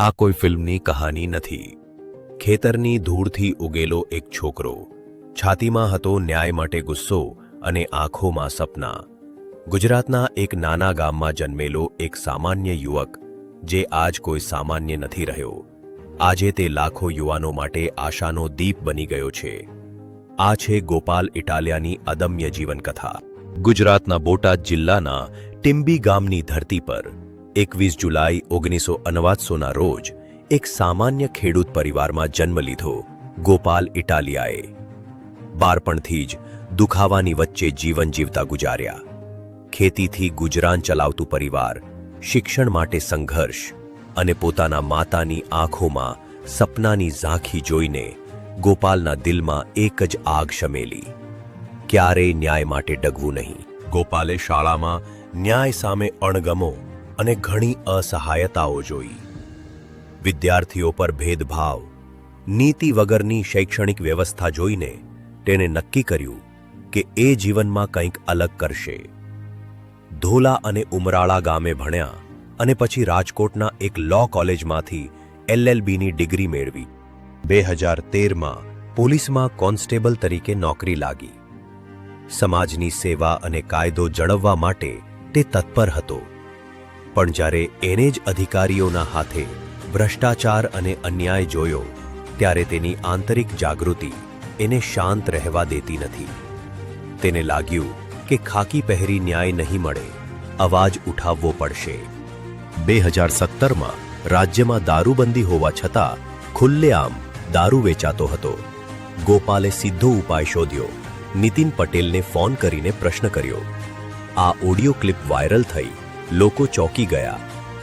આ કોઈ ફિલ્મની કહાની નથી. ખેતરની ધૂળથી ઉગેલો એક છોકરો છાતીમાં હતો ન્યાય માટે ગુસ્સો અને આંખોમાં સપના. ગુજરાતના એક નાના ગામમાં જન્મેલો એક સામાન્ય યુવક, જે આજ કોઈ સામાન્ય નથી રહ્યો. આજે તે લાખો યુવાનો માટે આશાનો દીપ બની ગયો છે. આ છે ગોપાલ ઇટાલિયાની અદમ્ય જીવનકથા. ગુજરાતના બોટાદ જિલ્લાના ટિમ્બી ગામની ધરતી પર એકવીસ જુલાઈ ઓગણીસો અનવાતસોના રોજ એક સામાન્ય ખેડૂત પરિવારમાં જન્મ લીધો ગોપાલ ઇટાલિયાએ. બાળપણથી જ દુખાવાની વચ્ચે જીવન જીવતા ગુજાર્યા. ખેતીથી ગુજરાન ચલાવતું પરિવાર, શિક્ષણ માટે સંઘર્ષ અને પોતાના માતાની આંખોમાં સપનાની ઝાંખી જોઈને ગોપાલના દિલમાં એક જ આગ શમેલી. ક્યારેય ન્યાય માટે ડગવું નહીં. ગોપાલે શાળામાં ન્યાય સામે અણગમો અને ઘણી અસહાયતાઓ જોઈ. વિદ્યાર્થીઓ પર ભેદભાવ, નીતિ વગરની શૈક્ષણિક વ્યવસ્થા જોઈને તેણે નક્કી કર્યું કે એ જીવનમાં કંઈક અલગ કરશે. ધોલા અને ઉમરાળા ગામે ભણ્યા અને પછી રાજકોટના એક લો કોલેજમાંથી એલએલબીની ડિગ્રી મેળવી. બે હજાર તેરમાં પોલીસમાં કોન્સ્ટેબલ તરીકે નોકરી લાગી. સમાજની સેવા અને કાયદો જળવવા માટે તે તત્પર હતો. પણ જ્યારે એને જ અધિકારીઓના હાથે ભ્રષ્ટાચાર અને અન્યાય જોયો, ત્યારે તેની આંતરિક જાગૃતિ એને શાંત રહેવા દેતી નથી. તેને લાગ્યું કે ખાકી પહેરી ન્યાય નહીં મળે, અવાજ ઉઠાવવો પડશે. બે હજાર સત્તરમાં રાજ્યમાં દારૂબંધી હોવા છતાં ખુલ્લેઆમ દારૂ વેચાતો હતો. ગોપાલે સીધો ઉપાય શોધ્યો. નીતિન પટેલને ફોન કરીને પ્રશ્ન કર્યો. આ ઓડિયો ક્લિપ વાયરલ થઈ લોકો ચોંકી ગયા.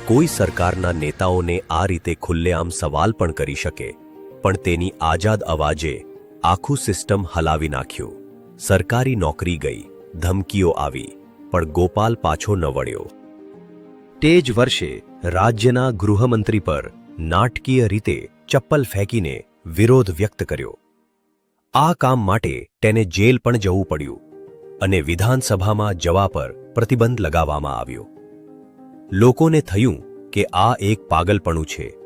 કોઈ સરકારના નેતાઓને આ રીતે ખુલ્લેઆમ સવાલ પણ કરી શકે. પણ તેની આઝાદ અવાજે આખું સિસ્ટમ હલાવી નાખ્યું. સરકારી નોકરી ગઈ, ધમકીઓ આવી, પણ ગોપાલ પાછો ન વળ્યો. તે જ વર્ષે રાજ્યના ગૃહમંત્રી પર નાટકીય રીતે ચપ્પલ ફેંકીને વિરોધ વ્યક્ત કર્યો. આ કામ માટે તેને જેલ પણ જવું પડ્યું અને વિધાનસભામાં જવા પર પ્રતિબંધ લગાવવામાં આવ્યો. લોકોને થયું કે આ એક પાગલપણું છે.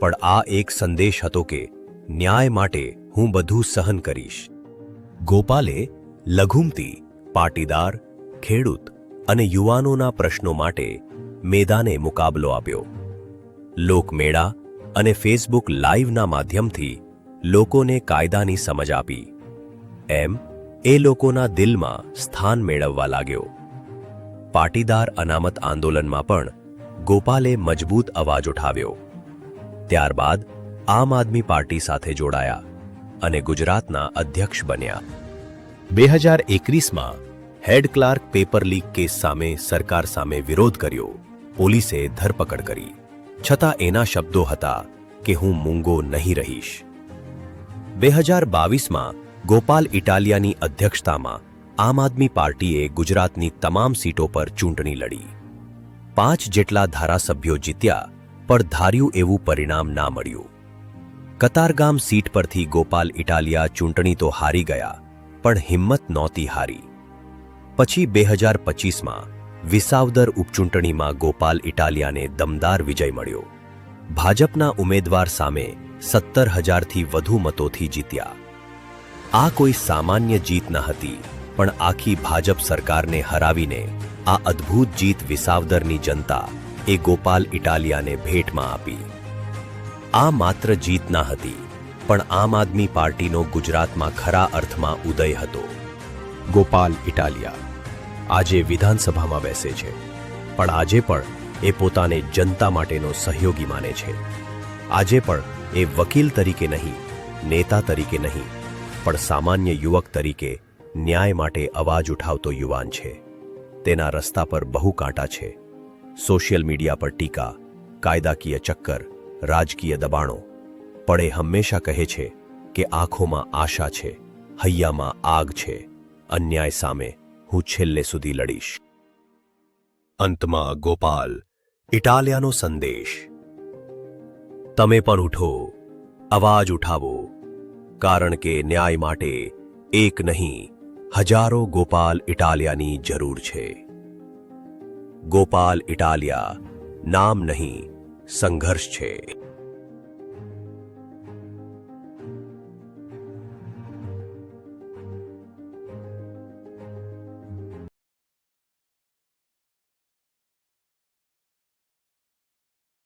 પણ આ એક સંદેશ હતો કે ન્યાય માટે હું બધું સહન કરીશ. ગોપાલે લઘુમતી, પાટીદાર, ખેડૂત અને યુવાનોના પ્રશ્નો માટે મેદાને મુકાબલો આપ્યો. લોકમેળા અને ફેસબુક લાઈવના માધ્યમથી લોકોને કાયદાની સમજ આપી. એમ એ લોકોના દિલમાં સ્થાન મેળવવા લાગ્યો. પાટીદાર અનામત આંદોલનમાં પણ ગોપાલે મજબૂત અવાજ ઉઠાવ્યો. ત્યારબાદ આમ આદમી પાર્ટી સાથે જોડાયા અને ગુજરાતના અધ્યક્ષ બન્યા. બે હજાર એકવીસમાં head clerk paper leak case સામે સરકાર સામે વિરોધ કર્યો. પોલીસે ધરપકડ કરી. છતાં એના શબ્દો હતા કે હું મૂંગો નહીં રહીશ. બે હજાર બાવીસમાં ગોપાલ ઇટાલિયાની અધ્યક્ષતામાં આમ આદમી પાર્ટીએ ગુજરાતની તમામ સીટો પર ચૂંટણી લડી. પાંચ જેટલા ધારાસભ્યો જીત્યા, પણ ધાર્યું એવું પરિણામ ના મળ્યું. કતારગામ સીટ પરથી ગોપાલ ઇટાલિયા ચૂંટણી તો હારી ગયા, પણ હિંમત નહોતી હારી. પછી બે હજાર પચીસમાં વિસાવદર ઉપચૂંટણીમાં ગોપાલ ઇટાલિયાને દમદાર વિજય મળ્યો. ભાજપના ઉમેદવાર સામે સત્તર હજારથી વધુ મતોથી જીત્યા. આ કોઈ સામાન્ય જીત ન હતી. પણ આખી ભાજપ સરકારને હરાવીને આ અદ્ભુત જીત વિસાવદરની જનતા એ ગોપાલ ઇટાલિયાને ભેટમાં આપી. આ માત્ર જીત ના હતી, પણ આમ આદમી પાર્ટીનો ગુજરાતમાં ખરા અર્થમાં ઉદય હતો. ગોપાલ ઇટાલિયા આજે વિધાનસભામાં બેસે છે, પણ આજે પણ એ પોતાને જનતા માટેનો સહયોગી માને છે. આજે પણ એ વકીલ તરીકે નહીં, નેતા તરીકે નહીં, પણ સામાન્ય યુવક તરીકે ન્યાય માટે અવાજ ઉઠાવતો યુવાન છે. તેના રસ્તા પર બહુ કાંટા છે. સોશિયલ મીડિયા પર ટીકા, કાયદાકીય ચક્કર, રાજકીય દબાણો. પણ એ હંમેશા કહે છે કે આંખોમાં આશા છે, હૈયામાં આગ છે. અન્યાય સામે હું છેલ્લે સુધી લડીશ. અંતમાં ગોપાલ, ઇટાલિયાનો સંદેશ. તમે પણ ઉઠો, અવાજ ઉઠાવો. કારણ કે ન્યાય માટે એક નહીં હજારો ગોપાલ ઇટાલિયાની જરૂર છે. ગોપાલ ઇટાલિયા નામ નહીં સંઘર્ષ છે.